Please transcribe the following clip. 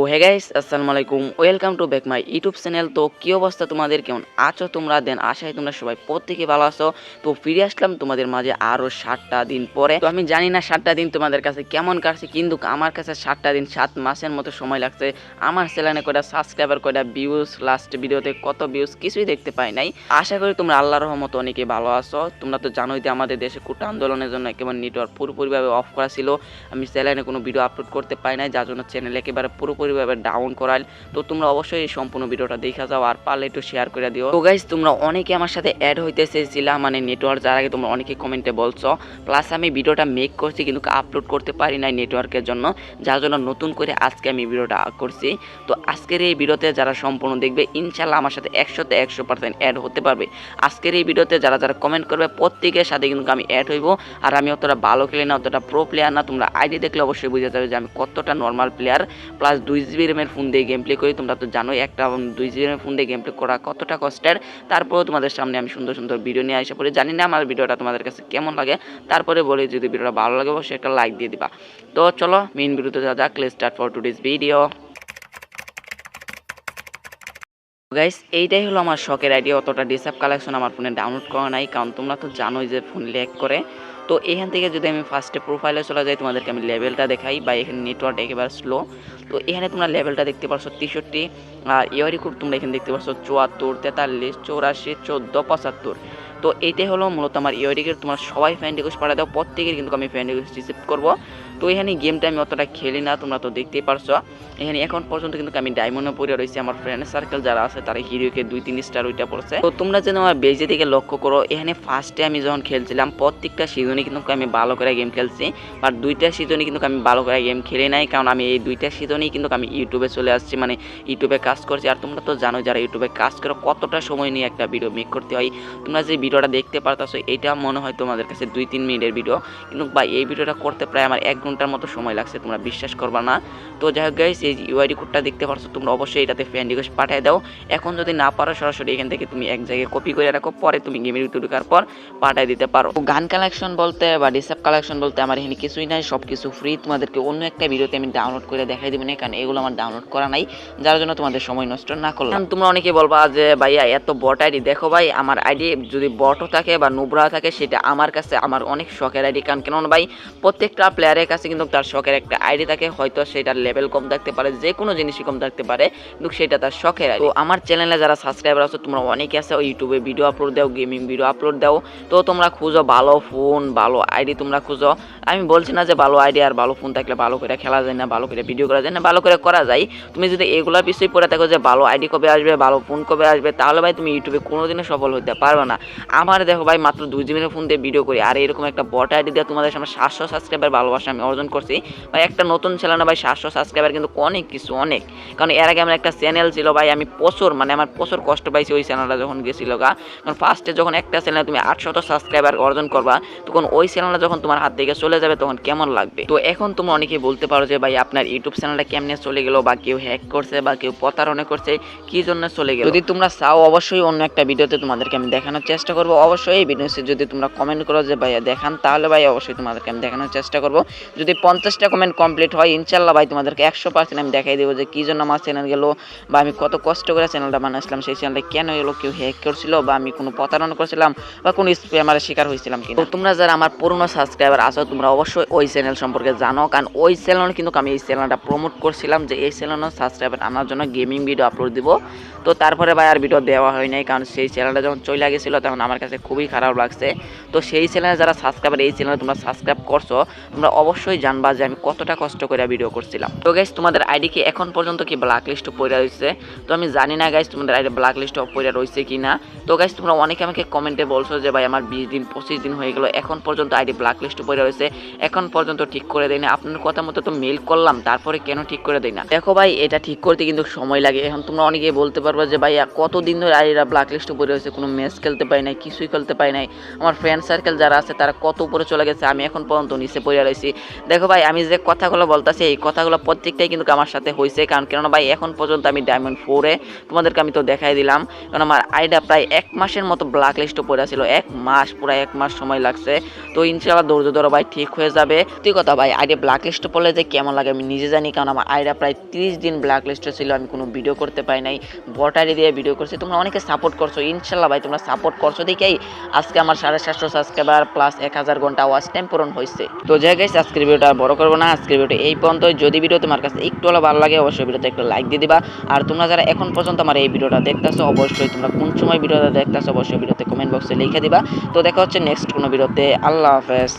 ও হে guys আসসালামু আলাইকুম। Welcome to back my YouTube channel তো কি অবস্থা তোমাদের? কেমন আছো তোমরা? দেন আশায় তোমরা সবাই প্রত্যেকে ভালো আছো। তো ফিরে আসলাম তোমাদের মাঝে আরও সাতটা দিন পরে। তো আমি জানি না সাতটা দিন তোমাদের কাছে কেমন কাটছে, কিন্তু আমার কাছে সাতটা দিন, সাত মাসের মতো সময় লাগছে। আমার চ্যানেলে কয়টা সাবস্ক্রাইবার কয়টা ভিউজ লাস্ট ভিডিওতে কত ভিউজ কিছুই দেখতে পাই নাই। আশা করি তোমরা আল্লাহর রহমত অনেকে ভালো আছো। তোমরা তো জানোই যে আমাদের দেশে কোটা আন্দোলনের জন্য একেবারে নেটওয়ার্ক পুরোপুরিভাবে অফ করা ছিল। আমি চ্যানেলে কোনো ভিডিও আপলোড করতে পাই নাই, যার জন্য চ্যানেল একেবারে পুরোপুরিভাবে ডাউন করাইল। তো তোমরা অবশ্যই এই সম্পূর্ণ ভিডিওটা দেখা যাও আর পারলে একটু শেয়ার করে দিও। তো গাইজ তোমরা অনেকে আমার সাথে অ্যাড হইতে চেয়েছিলাম মানে নেটওয়ার্ক যার আগে তোমরা অনেকে কমেন্টে বলছো। প্লাস আমি ভিডিওটা মেক করছি কিন্তু আপলোড করতে পারি নাই নেটওয়ার্কের জন্য, যার জন্য নতুন করে আজকে আমি ভিডিওটা করছি। তো আজকের এই ভিডিওতে যারা সম্পূর্ণ দেখবে ইনশাল্লাহ আমার সাথে একশোতে একশো পার্সেন্ট অ্যাড হতে পারবে। আজকের এই ভিডিওতে যারা যারা কমেন্ট করবে, প্রত্যেকের সাথে কিন্তু আমি অ্যাড হইব। আর আমি অতটা ভালো খেলি না, অতটা প্রো প্লেয়ার না, তোমরা আইডি দেখলে অবশ্যই বুঝে যাবে যে আমি কতটা নর্মাল প্লেয়ার প্লাস দুই জিবি র্যামের ফোন দিয়ে গেম প্লে করি। তোমরা তো জানোই, একটা দুই জিবি র্যামের ফোন দিয়ে গেম প্লে করা কতটা কষ্টের। তারপরেও তোমাদের সামনে আমি সুন্দর সুন্দর ভিডিও নিয়ে আসা পরে জানি না আমার ভিডিওটা তোমাদের কাছে কেমন লাগে। তারপরে বলি, যদি ভিডিওটা ভালো লাগে, অবশ্যই একটা লাইক দিয়ে দিবা। তো চলো মেইন ভিডিওতে যা যাক let start for today's video guys এইটাই হলো আমার শখের আইডিয়া অতটা ডিসঅ্যাপ কালেকশন আমার ফোনে ডাউনলোড করা নাই, কারণ তোমরা তো জানোই যে ফোন ল্যাগ করে। তো এখান থেকে যদি আমি ফার্স্টে প্রোফাইলে চলে যাই, তোমাদেরকে আমি লেভেলটা দেখাই, বা এখানে নেটওয়ার্ক একেবারে স্লো তো এখানে তোমরা লেভেলটা দেখতে পারছ তেষট্টি, আর ইয়ারি খুব তোমরা এখানে দেখতে পারছ চুয়াত্তর, তেতাল্লিশ, চৌরাশি, চোদ্দ, পঁচাত্তর। তো এইটাই হলো মূলত আমার ইয়রিকের তোমার সবাই ফ্যান রিকোয়েস্ট পাঠা দাও প্রত্যেকের কিন্তু আমি ফ্যান রিকোয়েস্ট রিসিভ করব। তো এখানে গেমটা আমি অতটা খেলি না, তোমরা তো দেখতেই পারছ। এখানে এখন পর্যন্ত কিন্তু আমি ডায়মন্ডে পড়ে রয়েছি, আমার ফ্রেন্ড সার্কেল যারা আছে তারা হিরোকে দুই, তিন স্টার ওইটা পড়ছে। তো তোমরা যেন আমার বেজে দিকে লক্ষ্য করো, এখানে ফার্স্টে আমি যখন খেলছিলাম, প্রত্যেকটা সিজনে কিন্তু আমি ভালো করে গেম খেলছি। বাট দুইটা সিজনে কিন্তু আমি ভালো করে গেম খেলি নাই, কারণ আমি এই দুইটা সিজনেই কিন্তু আমি ইউটিউবে চলে আসছি মানে ইউটিউবে কাজ করছি। আর তোমরা তো জানো যারা ইউটিউবে কাজ করো, কতটা সময় নিয়ে একটা ভিডিও মেক করতে হয়। তোমরা যে ভিডিওটা দেখতে পারতাছো, এটা মনে হয় তোমাদের কাছে দুই, তিন মিনিটের ভিডিও কিন্তু বা এই ভিডিওটা করতে প্রায় আমার এক ঘণ্টার মতো সময় লাগছে, তোমরা বিশ্বাস করবা না। তো যাই হোক গাইস এই ইউআইডি কোডটা দেখতে পারছ, তোমরা অবশ্যই এটাতে ফ্রেন্ড রিকোয়েস্ট পাঠিয়ে দাও। এখন যদি না পারো, সরাসরি এখান থেকে তুমি এক জায়গায় কপি করে রাখো, পরে তুমি গেমের ভিতরে ঢোকার পর পাঠিয়ে দিতে পারো। গান কালেকশন বলতে বা ডিসাপ কালেকশন বলতে আমার এখানে কিছুই নাই সব কিছু ফ্রি তোমাদেরকে অন্য একটা ভিডিওতে আমি ডাউনলোড করে দেখাই দেবো না কারণ এগুলো আমার ডাউনলোড করা নাই, যার জন্য তোমাদের সময় নষ্ট না করলাম। তোমরা অনেকে বলবা যে, ভাইয়া, এত বট আইডি দেখো ভাই, আমার আইডি যদি বটও থাকে বা নুবরা থাকে, সেটা আমার কাছে আমার অনেক শখের আইডি কারণ কেন ভাই, প্রত্যেকটা প্লেয়ারের কাছে কিন্তু তার শখের একটা আইডি থাকে, হয়তো সেটার লেভেল কম থাকতে পারে, যে কোনো জিনিসই কম থাকতে পারে, কিন্তু সেটা তার শখের তো আমার চ্যানেলে যারা সাবস্ক্রাইবার আছে, তোমরা অনেকে আছে ইউটিউবে ভিডিও আপলোড দাও গেমিং ভিডিও আপলোড দাও। তো তোমরা খুঁজো ভালো ফোন ভালো আইডি তোমরা খুঁজো। আমি বলছি না যে ভালো আইডি আর ভালো ফোন থাকলে ভালো করে খেলা যায় না, ভালো করে ভিডিও করা যায় না, ভালো করে করা যায়। তুমি যদি এগুলোর বিষয়ে পড়ে থাকো যে ভালো আইডি কবে আসবে, ভালো ফোন কবে আসবে, তাহলে ভাই তুমি ইউটিউবে কোনোদিনও সফল হতে পারবে না। আমার দেখো ভাই মাত্র দুই জিবির ফোন দিয়ে ভিডিও করি, আর এরকম একটা বট আইডি দিয়ে তোমাদের সামনে সাতশো সাবস্ক্রাইবার ভালোবাসা আমি অর্জন করছি। ভাই, একটা নতুন ছেলে না ভাই, সাতশো সাবস্ক্রাইবার কিন্তু অনেক কিছু, অনেক। কারণ এর আগে আমার একটা চ্যানেল ছিল ভাই, আমি প্রচুর মানে আমার প্রচুর কষ্ট পাইছি ওই চ্যানেলটা যখন গেছিল গা। কারণ ফার্স্টে যখন একটা চ্যানেলে তুমি আটশত সাবস্ক্রাইবার অর্জন করবা, তখন ওই চ্যানেলটা যখন তোমার হাত থেকে চলে যাবে, তখন কেমন লাগবে? তো এখন তোমরা অনেকে বলতে পারো যে, ভাই, আপনার ইউটিউব চ্যানেলটা কেমনে চলে গেলো বা কেউ হ্যাক করছে বা কেউ প্রতারণা করছে, কি জন্য চলে গেল? যদি তোমরা চাও, অবশ্যই অন্য একটা ভিডিওতে তোমাদেরকে আমি দেখানোর চেষ্টা করব। অবশ্যই এই ভিডিওতে যদি তোমরা কমেন্ট করো যে, ভাইয়া, দেখান, তাহলে ভাই, অবশ্যই তোমাদেরকে আমি দেখানোর চেষ্টা করব। যদি পঞ্চাশটা কমেন্ট কমপ্লিট হয়, ইনশাল্লাহ ভাই তোমাদেরকে একশো পার্সেন্ট আমি দেখাই দেবো যে কী জন্য আমার চ্যানেল গেলো বা আমি কত কষ্ট করে চ্যানেলটা বানাইছিলাম, সেই চ্যানেলটা কেন এলো, কেউ হ্যাক করছিল বা আমি কোনো প্রতারণা করছিলাম বা কোনো স্প্যামারের শিকার হয়েছিলাম কিন্তু তোমরা যারা আমার পুরনো সাবস্ক্রাইবার আছো, তোমরা অবশ্যই ওই চ্যানেল সম্পর্কে জানো, কারণ ওই চ্যানেল কিন্তু আমি এই চ্যানেলটা প্রমোট করছিলাম যে এই চ্যানেলও সাবস্ক্রাইবার আনার জন্য গেমিং ভিডিও আপলোড দিব। তো তারপরে ভাই আর ভিডিও দেওয়া হয় নাই, কারণ সেই চ্যানেলটা যখন চলে গেছিল, তখন আমার কাছে খুবই খারাপ লাগছে। তো সেই চ্যানেলে যারা সাবস্ক্রাইবার এই চ্যানেলে তোমরা সাবস্ক্রাইব করছ, তোমরা অবশ্যই জানবা যে আমি কতটা কষ্ট করে ভিডিও করছিলাম। তো গাইজ তোমাদের আইডি কি এখন পর্যন্ত কি ব্ল্যাক লিস্ট পড়ে রয়েছে? তো আমি জানি না গাইজ তোমাদের আইডি ব্ল্যাক লিস্ট পড়ে রয়েছে কি না তো গাইজ তোমরা অনেকে আমাকে কমেন্টে বলছো যে, ভাই, আমার বিশ দিন, পঁচিশ দিন হয়ে গেলো, এখন পর্যন্ত আইডি ব্ল্যাক লিস্ট পড়ে রয়েছে, এখন পর্যন্ত ঠিক করে দেয় না আপনার কথা মতো তো মেল করলাম, তারপরে কেন ঠিক করে দেয় না? দেখো ভাই, এটা ঠিক করতে কিন্তু সময় লাগে। এখন তোমরা অনেকে বলতে পারবে যে ভাই কতদিন ধরে আইডিটা ব্ল্যাক লিস্টে পড়ে রয়েছে? কোনো ম্যাচ খেলতে পাই নাই, কিছুই খেলতে পাই নাই। আমার ফ্রেন্ড সার্কেল যারা আছে, তারা কত উপরে চলে গেছে? আমি এখন পর্যন্ত নিচে পড়ে রয়েছি। দেখো ভাই, আমি যে কথাগুলো বলতেছি, এই কথাগুলো প্রত্যেকটাই কিন্তু আমার সাথে হয়েছে কারণ কেননা ভাই, এখন পর্যন্ত আমি ডায়মন্ড ফোরে তোমাদেরকে আমি তো দেখাই দিলাম। কারণ আমার আইডা প্রায় এক মাসের মতো ব্ল্যাক লিস্টে পড়ে ছিল এক মাস, পুরো এক মাস সময় লাগছে। তো ইনশাল্লাহ ধৈর্য ধরো ভাই, ঠিক হয়ে যাবে। তুই কথা ভাই, আইডি ব্ল্যাক লিস্টে পড়লে যে কেমন লাগে আমি নিজে জানি। কারণ আমার আইডা প্রায় তিরিশ দিন ব্ল্যাক লিস্টে ছিল, আমি কোনো ভিডিও করতে পারি নাই। বট আইডি দিয়ে ভিডিও করছি। তোমরা অনেকে সাপোর্ট করছ। ইনশাল্লাহ ভাই, তোমরা সাপোর্ট করছ দেখেই আজকে আমার সাড়ে সাতশো সাবস্ক্রাইবার প্লাস এক হাজার ঘণ্টা ওয়াচ টাইম পূরণ হয়েছে তো যাই গাইস আজকের ভিডিওটা বড় করব না। আজকের ভিডিও এই পর্যন্ত যদি ভিডিও তোমার কাছে একটু হলে ভালো লাগে, অবশ্যই ভিডিওতে একটু লাইক দিয়ে দিবা। আর তোমরা যারা এখন পর্যন্ত আমার এই ভিডিওটা দেখতেছো, অবশ্যই তোমরা কোন সময় ভিডিওটা দেখতেছো, অবশ্যই ভিডিওতে কমেন্ট বক্সে লিখে দিবা। তো দেখা হচ্ছে নেক্সট কোনো ভিডিওতে। আল্লাহ হাফেজ।